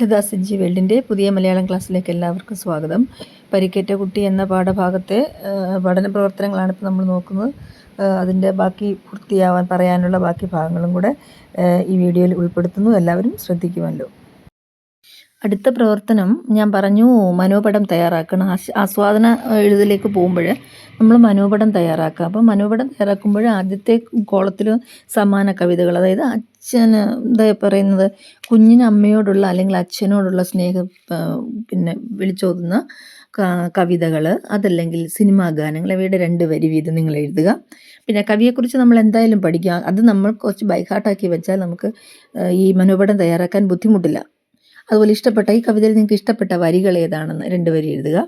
ലതാ സിജി വേൾഡിന്റെ പുതിയ മലയാളം ക്ലാസ്സിലേക്ക് എല്ലാവർക്കും സ്വാഗതം. പരിക്കേറ്റ കുട്ടി എന്ന പാഠഭാഗത്തെ പഠന പ്രവർത്തനങ്ങളാണ് ഇപ്പോൾ നമ്മൾ നോക്കുന്നത്. അതിന്റെ ബാക്കി പൂർത്തിയാവാൻ പറയാനുള്ള ബാക്കി ഭാഗങ്ങളും കൂടെ ഈ വീഡിയോയിൽ ഉൾപ്പെടുത്തുന്നു. എല്ലാവരും ശ്രദ്ധിക്കുമല്ലോ. അടുത്ത പ്രവർത്തനം ഞാൻ പറഞ്ഞു മനോപടം തയ്യാറാക്കണം. ആസ് ആസ്വാദന എഴുതിലേക്ക് പോകുമ്പോൾ നമ്മൾ മനോപടം തയ്യാറാക്കുക. അപ്പോൾ മനോപടം തയ്യാറാക്കുമ്പോൾ ആദ്യത്തെ കോളത്തിൽ സമാന കവിതകൾ അതായത് അച്ഛൻ എന്താ പറയുന്നത് കുഞ്ഞിന് അമ്മയോടുള്ള അല്ലെങ്കിൽ അച്ഛനോടുള്ള സ്നേഹം പിന്നെ വിളിച്ചോതുന്ന കവിതകൾ അതല്ലെങ്കിൽ സിനിമാ ഗാനങ്ങൾ ഇവയുടെ രണ്ട് വരി വീതം നിങ്ങൾ എഴുതുക. പിന്നെ കവിയെക്കുറിച്ച് നമ്മൾ എന്തായാലും പഠിക്കുക. അത് നമ്മൾ കുറച്ച് ബൈഹാർട്ടാക്കി വെച്ചാൽ നമുക്ക് ഈ മനോപടം തയ്യാറാക്കാൻ ബുദ്ധിമുട്ടില്ല. അതുപോലെ ഇഷ്ടപ്പെട്ട ഈ കവിതയിൽ നിങ്ങൾക്ക് ഇഷ്ടപ്പെട്ട വരികൾ ഏതാണെന്ന് രണ്ട് വരി എഴുതുക.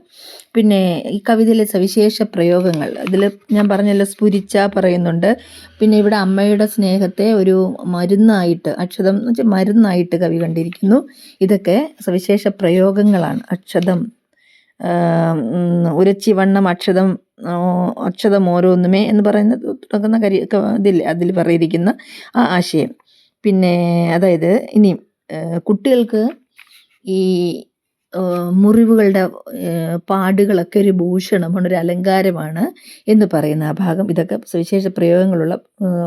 പിന്നെ ഈ കവിതയിലെ സവിശേഷ പ്രയോഗങ്ങൾ ഇതിൽ ഞാൻ പറഞ്ഞല്ലോ സ്ഫുരിച്ച പറയുന്നുണ്ട്. പിന്നെ ഇവിടെ അമ്മയുടെ സ്നേഹത്തെ ഒരു മരുന്നായിട്ട് അക്ഷതം എന്ന് വെച്ചാൽ മരുന്നായിട്ട് കവി കണ്ടിരിക്കുന്നു. ഇതൊക്കെ സവിശേഷ പ്രയോഗങ്ങളാണ്. അക്ഷതം ഉരച്ചി വണ്ണം ഉരച്ചിവണ്ണം അക്ഷതം അക്ഷതം ഓരോന്നുമേ എന്ന് പറയുന്ന തുടങ്ങുന്ന കരി ഇതിൽ അതിൽ പറയിരിക്കുന്ന ആ ആശയം. പിന്നെ അതായത് ഇനിയും കുട്ടികൾക്ക് ഈ മുറിവുകളുടെ പാടുകളൊക്കെ ഒരു ഭൂഷണമാണ് ഒരു അലങ്കാരമാണ് എന്ന് പറയുന്ന ആ ഭാഗം. ഇതൊക്കെ സവിശേഷ പ്രയോഗങ്ങളുള്ള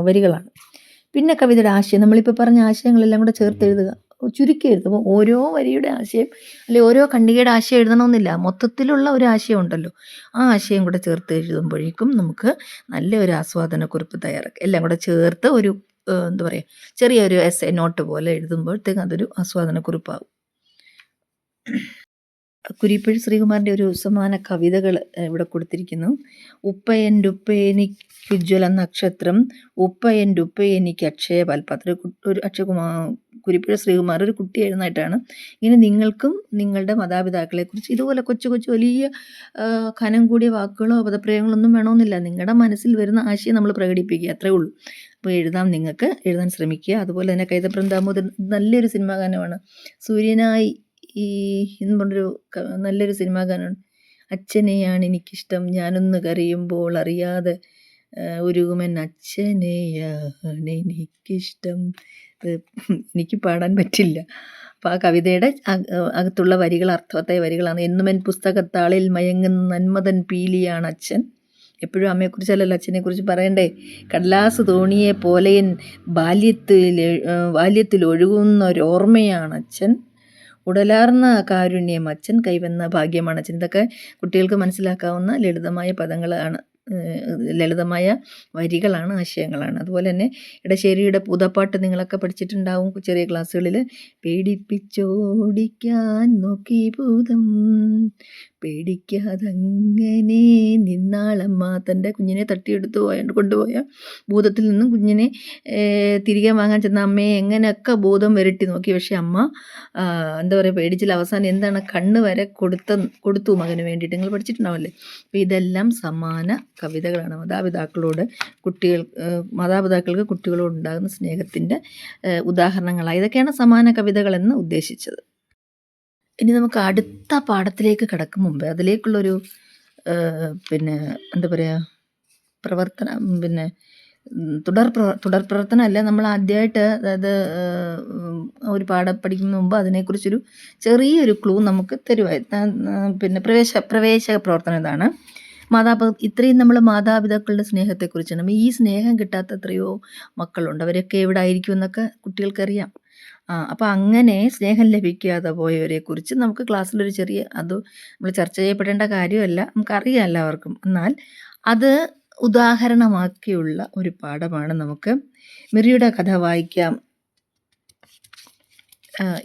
വരികളാണ്. പിന്നെ കവിതയുടെ ആശയം. നമ്മളിപ്പോൾ പറഞ്ഞ ആശയങ്ങളെല്ലാം കൂടെ ചേർത്ത് എഴുതുക. ചുരുക്കി എഴുതുമ്പോൾ ഓരോ വരിയുടെ ആശയം അല്ലെ ഓരോ ഖണ്ഡികയുടെ ആശയം എഴുതണമെന്നില്ല. മൊത്തത്തിലുള്ള ഒരു ആശയം ഉണ്ടല്ലോ. ആ ആശയം കൂടെ ചേർത്ത് എഴുതുമ്പോഴേക്കും നമുക്ക് നല്ല ഒരു ആസ്വാദനക്കുറിപ്പ് തയ്യാറാക്കാം. എല്ലാം കൂടെ ചേർത്ത് ഒരു എന്താ പറയുക ചെറിയൊരു എസ് എ നോട്ട് പോലെ എഴുതുമ്പോഴത്തേക്കും അതൊരു ആസ്വാദനക്കുറിപ്പാകും കുരിപ്പഴി ശ്രീകുമാറിന്റെ ഒരു സമാന കവിതകൾ ഇവിടെ കൊടുത്തിരിക്കുന്നു. ഉപ്പയന്റെ ഉപ്പയനിക്കുജ്വല നക്ഷത്രം ഉപ്പയന്റെ ഉപ്പയനിക്ക് അക്ഷയ പാൽപാത്രം ഒരു അക്ഷയകുമാർ കുരിപ്പുഴ ശ്രീകുമാർ ഒരു കുട്ടി എഴുന്നായിട്ടാണ് ഇങ്ങനെ നിങ്ങൾക്കും നിങ്ങളുടെ മാതാപിതാക്കളെക്കുറിച്ച് ഇതുപോലെ കൊച്ചു കൊച്ചു വലിയ ഖനം കൂടിയ വാക്കുകളോ പദപ്രയോഗങ്ങളോ ഒന്നും വേണമെന്നില്ല. നിങ്ങളുടെ മനസ്സിൽ വരുന്ന ആശയം നമ്മൾ പ്രകടിപ്പിക്കുക അത്രേ ഉള്ളൂ. അപ്പോൾ എഴുതാം നിങ്ങൾക്ക് എഴുതാൻ ശ്രമിക്കുക. അതുപോലെ തന്നെ കൈതപ്രം ദാമോദരൻ നല്ലൊരു സിനിമാ ഗാനമാണ് സൂര്യനായി ഈ എന്ന് പറഞ്ഞൊരു നല്ലൊരു സിനിമാ ഗാനമാണ് അച്ഛനെയാണ് എനിക്കിഷ്ടം. ഞാനൊന്ന് കരയുമ്പോൾ അറിയാതെ ഉരുകുമൻ അച്ഛനെയാണ് എനിക്കിഷ്ടം. എനിക്ക് പാടാൻ പറ്റില്ല. അപ്പോൾ ആ കവിതയുടെ അക- അകത്തുള്ള വരികൾ അർത്ഥവത്തായ വരികളാണ്. എന്നുമെൻ പുസ്തകത്താളിൽ മയങ്ങുന്ന നന്മതൻ പീലിയാണ് അച്ഛൻ. എപ്പോഴും അമ്മയെക്കുറിച്ചല്ലല്ലോ അച്ഛനെക്കുറിച്ച് പറയണ്ടേ? കടലാസ് തോണിയെ പോലെയൻ ബാല്യത്തിൽ ബാല്യത്തിൽ ഒഴുകുന്ന ഒരോർമ്മയാണ് അച്ഛൻ. ഉടലാർന്ന കാരുണ്യം അച്ഛൻ കൈവന്ന ഭാഗ്യമാണ്. അച്ഛൻ ഇതൊക്കെ കുട്ടികൾക്ക് മനസ്സിലാക്കാവുന്ന ലളിതമായ പദങ്ങളാണ് ലളിതമായ വരികളാണ് ആശയങ്ങളാണ്. അതുപോലെ തന്നെ ഇടശ്ശേരിയുടെ പൂതപ്പാട്ട് നിങ്ങളൊക്കെ പഠിച്ചിട്ടുണ്ടാവും ചെറിയ ക്ലാസ്സുകളിൽ പേടിപ്പിച്ചോടിക്കാൻ നോക്കി ഭൂതം പേടിക്കാതങ്ങനെ നിന്നാളമ്മ. തന്റെ കുഞ്ഞിനെ തട്ടിയെടുത്ത് പോയ കൊണ്ടുപോയ ഭൂതത്തിൽ നിന്നും കുഞ്ഞിനെ തിരികെ വാങ്ങാൻ ചെന്ന അമ്മയെ എങ്ങനെയൊക്കെ ബോധം വരട്ടി നോക്കി. പക്ഷേ അമ്മ എന്താ പറയുക പേടിച്ചില്ല. അവസാനം എന്താണ് കണ്ണ് വരെ കൊടുത്ത കൊടുത്തു മകന് വേണ്ടിയിട്ട്. നിങ്ങൾ പഠിച്ചിട്ടുണ്ടാവല്ലേ അപ്പോൾ ഇതെല്ലാം സമാന കവിതകളാണ്. മാതാപിതാക്കളോട് കുട്ടികൾ മാതാപിതാക്കൾക്ക് കുട്ടികളോട് ഉണ്ടാകുന്ന സ്നേഹത്തിന്റെ ഉദാഹരണങ്ങളാണ്. ഇതൊക്കെയാണ് സമാന കവിതകളെന്ന് ഉദ്ദേശിച്ചത്. ഇനി നമുക്ക് അടുത്ത പാഠത്തിലേക്ക് കടക്കും മുമ്പ്. അതിലേക്കുള്ളൊരു പിന്നെ എന്താ പറയുക പ്രവർത്തനം പിന്നെ തുടർ തുടർ പ്രവർത്തനം അല്ല നമ്മൾ ആദ്യമായിട്ട് അതായത് ഒരു പാഠം പഠിക്കുന്ന മുമ്പ് അതിനെക്കുറിച്ചൊരു ചെറിയൊരു ക്ലൂ നമുക്ക് തരുവായി പിന്നെ പ്രവേശ പ്രവേശക പ്രവർത്തനം ഇതാണ്. മാതാപിതാ ഇത്രയും നമ്മൾ മാതാപിതാക്കളുടെ സ്നേഹത്തെക്കുറിച്ചാണ്. ഈ സ്നേഹം കിട്ടാത്ത എത്രയോ മക്കളുണ്ട്. അവരൊക്കെ എവിടെ ആയിരിക്കും എന്നൊക്കെ കുട്ടികൾക്കറിയാം. ആ അപ്പോൾ അങ്ങനെ സ്നേഹം ലഭിക്കാതെ പോയവരെ കുറിച്ച് നമുക്ക് ക്ലാസ്സിലൊരു ചെറിയ അത് നമ്മൾ ചർച്ച ചെയ്യപ്പെടേണ്ട കാര്യമല്ല നമുക്കറിയാം എല്ലാവർക്കും. എന്നാൽ അത് ഉദാഹരണമാക്കിയുള്ള ഒരു പാഠമാണ് നമുക്ക് മിറിയുടെ കഥ വായിക്കാം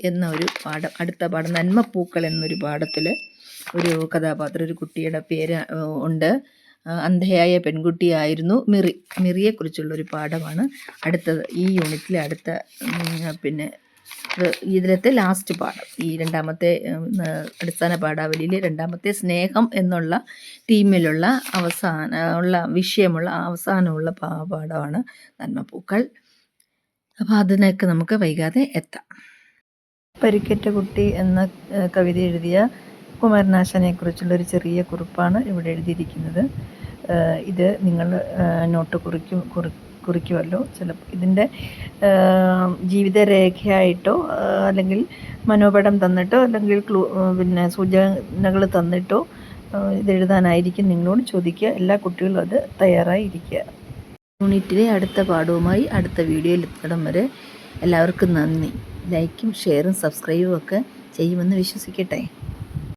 എന്ന ഒരു പാഠം അടുത്ത പാഠം നന്മപ്പൂക്കൾ എന്നൊരു പാഠത്തിൽ ഒരു കഥാപാത്രം ഒരു കുട്ടിയുടെ പേര് ഉണ്ട്. അന്ധയായ പെൺകുട്ടിയായിരുന്നു മിറി. മിറിയെക്കുറിച്ചുള്ളൊരു പാഠമാണ് അടുത്തത്. ഈ യൂണിറ്റിലെ അടുത്ത പിന്നെ ഇതിലത്തെ ലാസ്റ്റ് പാഠം. ഈ രണ്ടാമത്തെ അടിസ്ഥാന പാഠാവലിയിലെ രണ്ടാമത്തെ സ്നേഹം എന്നുള്ള തീമിലുള്ള അവസാന ഉള്ള വിഷയമുള്ള അവസാനമുള്ള പാഠമാണ് നന്മപ്പൂക്കൾ. അപ്പോൾ അതിനൊക്കെ നമുക്ക് വൈകാതെ എത്താം. പരിക്കേറ്റ കുട്ടി എന്ന കവിത എഴുതിയ കുമാരനാശാനെ കുറിച്ചുള്ള ഒരു ചെറിയ കുറിപ്പാണ് ഇവിടെ എഴുതിയിരിക്കുന്നത്. ഇത് നിങ്ങൾ നോട്ട് കുറിക്കും കുറി കുറിക്കുമല്ലോ. ചിലപ്പോൾ ഇതിന്റെ ജീവിതരേഖയായിട്ടോ രേഖയായിട്ടോ അല്ലെങ്കിൽ മനോപടം തന്നിട്ടോ അല്ലെങ്കിൽ ക്ലൂ പിന്നെ സൂചനകൾ തന്നിട്ടോ ഇതെഴുതാനായിരിക്കും നിങ്ങളോട് ചോദിക്കുക. എല്ലാ കുട്ടികളും അത് തയ്യാറായി ഇരിക്കുക യൂണിറ്റിലെ അടുത്ത പാഠവുമായി അടുത്ത വീഡിയോയിൽ എത്തണം വരെ എല്ലാവർക്കും നന്ദി. ലൈക്കും ഷെയറും സബ്സ്ക്രൈബും ഒക്കെ ചെയ്യുമെന്ന് വിശ്വസിക്കട്ടെ.